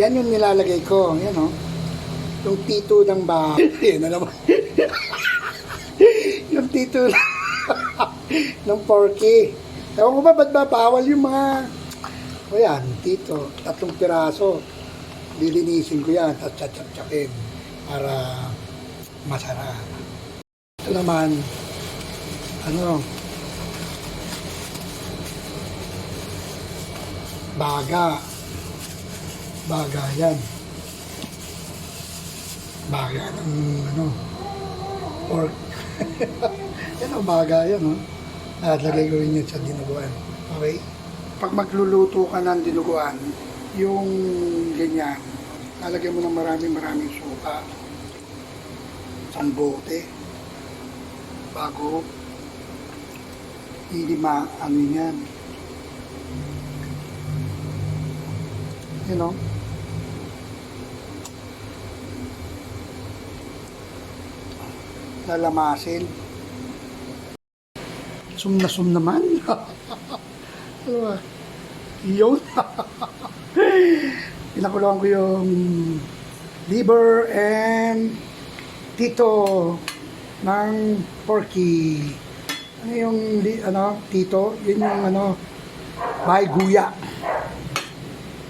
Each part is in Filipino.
Yan yung nilalagay ko. Yan o. Yung tito ng ba. Yan na naman. yung tito ng porky. Ewan ko ba, ba't ba bawal yung mga... O yan, tito. Tatlong piraso. Lilinisin ko yan at tsatsakin para masarap. Ito naman, ano, baga. Baga yan. Baga ng ano, pork. yan ang baga yan, no? At lagay ko rin yun sa dinuguan. Okay? Pag magluluto ka ng dinuguan, yung ganyan, lalagyan mo ng maraming maraming suka. Isang bote. Bago hindi ma ano yan. You know? Lalamasin. Sum na sum naman. ano ba? Yun. Pinakuloan ko yung liver and tito ng porky. Ano yung ano, tito? Yun yung ano, bahay guya.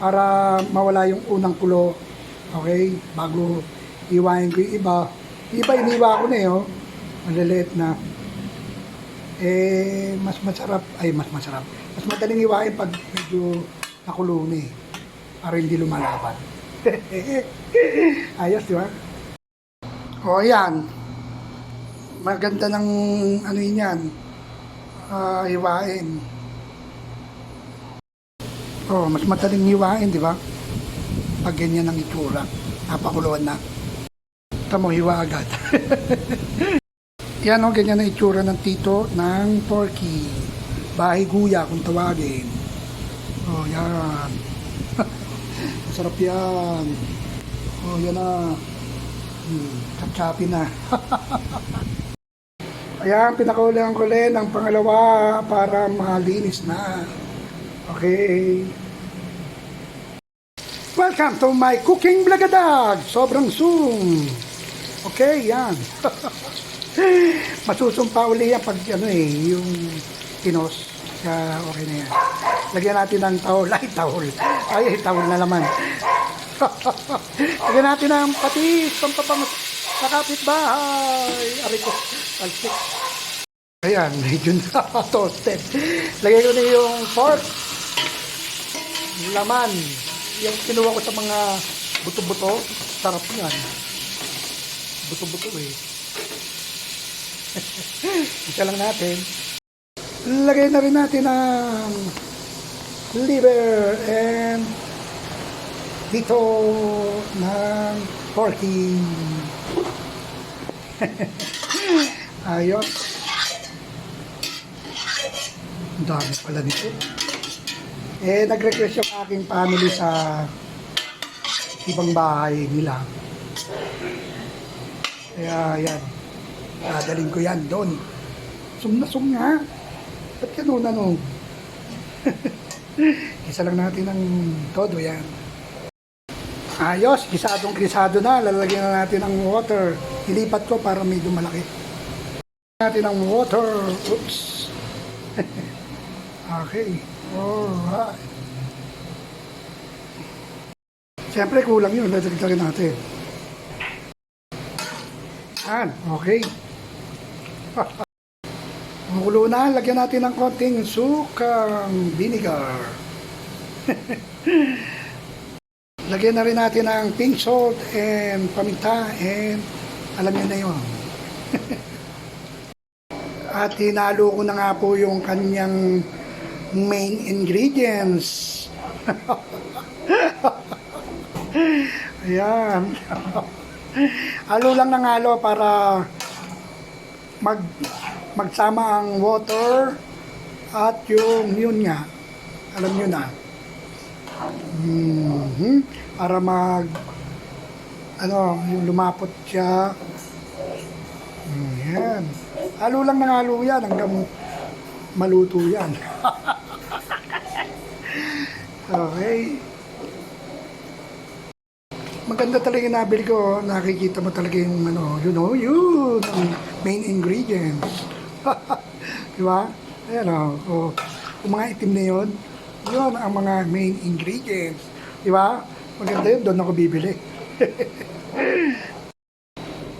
Para mawala yung unang kulo. Okay? Bago iwain ko yung iba. Iba, iniwa ko na eh, oh. Maliliit na. Eh, mas masarap. Ay, mas masarap. Mas madaling iwain pag medyo nakulo na. Para hindi lumalaban. Ayos, di ba? O, yan. Maganda ng ano yun yan. Ah, hiwain. Oh, mas madaling hiwain, di ba? Pag ganyan ang itsura. Napakuluan na. Ito mo, hiwa agad. yan o, ganyan ang itsura ng tito ng porky. Bahay guya kung tawagin. Oh, yan. Masarap yan. Oh, yan na. Hmm, tsapchapi na. Ayan, pinakaulang ko ulit ng pangalawa para malinis na. Okay. Welcome to my cooking blagadag. Sobrang zoom. Okay, yan. Masusumpa uli yan pag ano eh, yung kinos. Kaya okay na yan. Lagyan natin ng towel. Ay, towel. Ay, towel na naman. Lagyan natin ng patis, pampapang sa kapitbahay. Aray ko, palsik. Ayan, medyo na toasted. Lagay ko na yung pork, laman, yung kinuha ko sa mga buto-buto. Sarap yan. Buto-buto eh. Isa lang natin. Lagay na rin natin ang liver and dito ng porky. Ayos. Ang dami pala nito. Eh, nag-request yung aking family sa ibang bahay nila. Kaya yan. Dadaling ko yan doon. Sum na sum nga. Ba't ganun ano? Isa lang natin ng todo yan. Ayos, gisadong gisado na. Lalagyan na natin ng water. Ilipat ko para medyo malaki. Natin ng water. Oops. okay. Alright. Siyempre kulang yun. Dadagdagan natin. Yan. Okay. Magulo na. Lagyan natin ng konting sukang vinegar. Lagyan na rin natin ng pink salt and paminta and alam niyo na yun. At hinalo ko na nga po yung kanyang main ingredients. Ayan. Halo lang ng halo para mag magsama ang water at yung yun nga. Alam nyo na. Mhm. Para mag ano, lumapot siya. Ayan. Halo lang ng halo yan hanggang maluto yan. okay. Maganda talaga yung nabili ko. Nakikita mo talaga yung ano, you know, yun, ang main ingredients. Di ba? Ayan o. Oh. Yung mga itim na yun, yun ang mga main ingredients. Di ba? Maganda yun, doon ako bibili.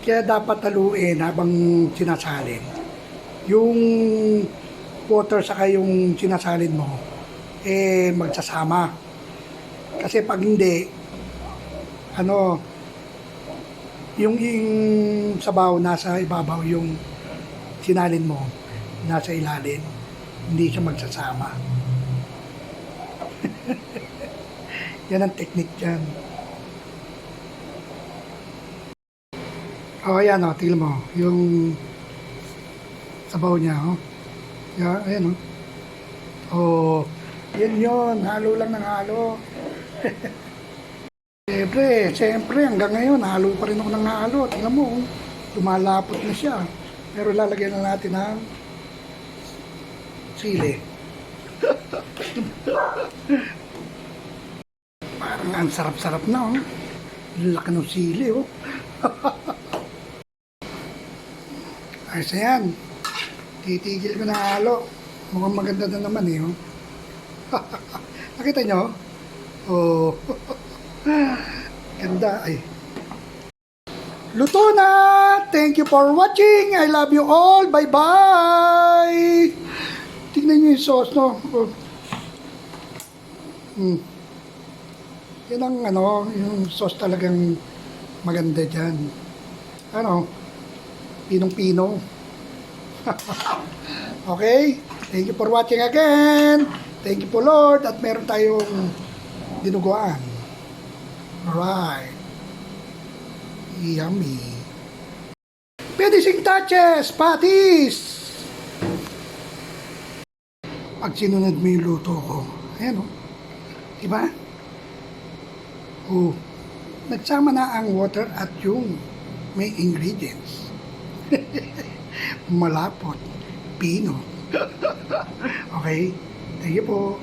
Kaya dapat haluin habang sinasalin. Yung water saka yung sinasalin mo, eh magsasama. Kasi pag hindi, ano, yung, yung sabaw nasa ibabaw, yung sinalin mo, nasa ilalim, hindi siya magsasama. Yan ang technique dyan. Oh, ayan o, tingnan mo. Yung sabaw niya, oh. Yeah, ayan o. Oh, yan yun. Halo lang ng halo. Siyempre, siyempre, hanggang ngayon, halo pa rin ako ng halo. Tingnan mo, oh. lumalapot na siya. Pero lalagyan na natin ng sili. Parang ang sarap-sarap na, oh. Laki ng sili, oh. Ayos na yan. Titigil ko na halo. Mukhang maganda na naman eh. Oh. Nakita nyo? Oh. Ganda. Ay. Luto na! Thank you for watching. I love you all. Bye-bye! Tingnan nyo yung sauce, no? Hmm. Yan ang ano, yung sauce talagang maganda dyan. Ano? Pinong-pino. okay? Thank you for watching again. Thank you po Lord at meron tayong dinuguan. Alright. Yummy. Sing touches, patis. Pag sinunod mo yung luto ko, ayan o. Diba? Oh, nagsama na ang water at yung may ingredients. Malapot. Pino. okay? Thank you po.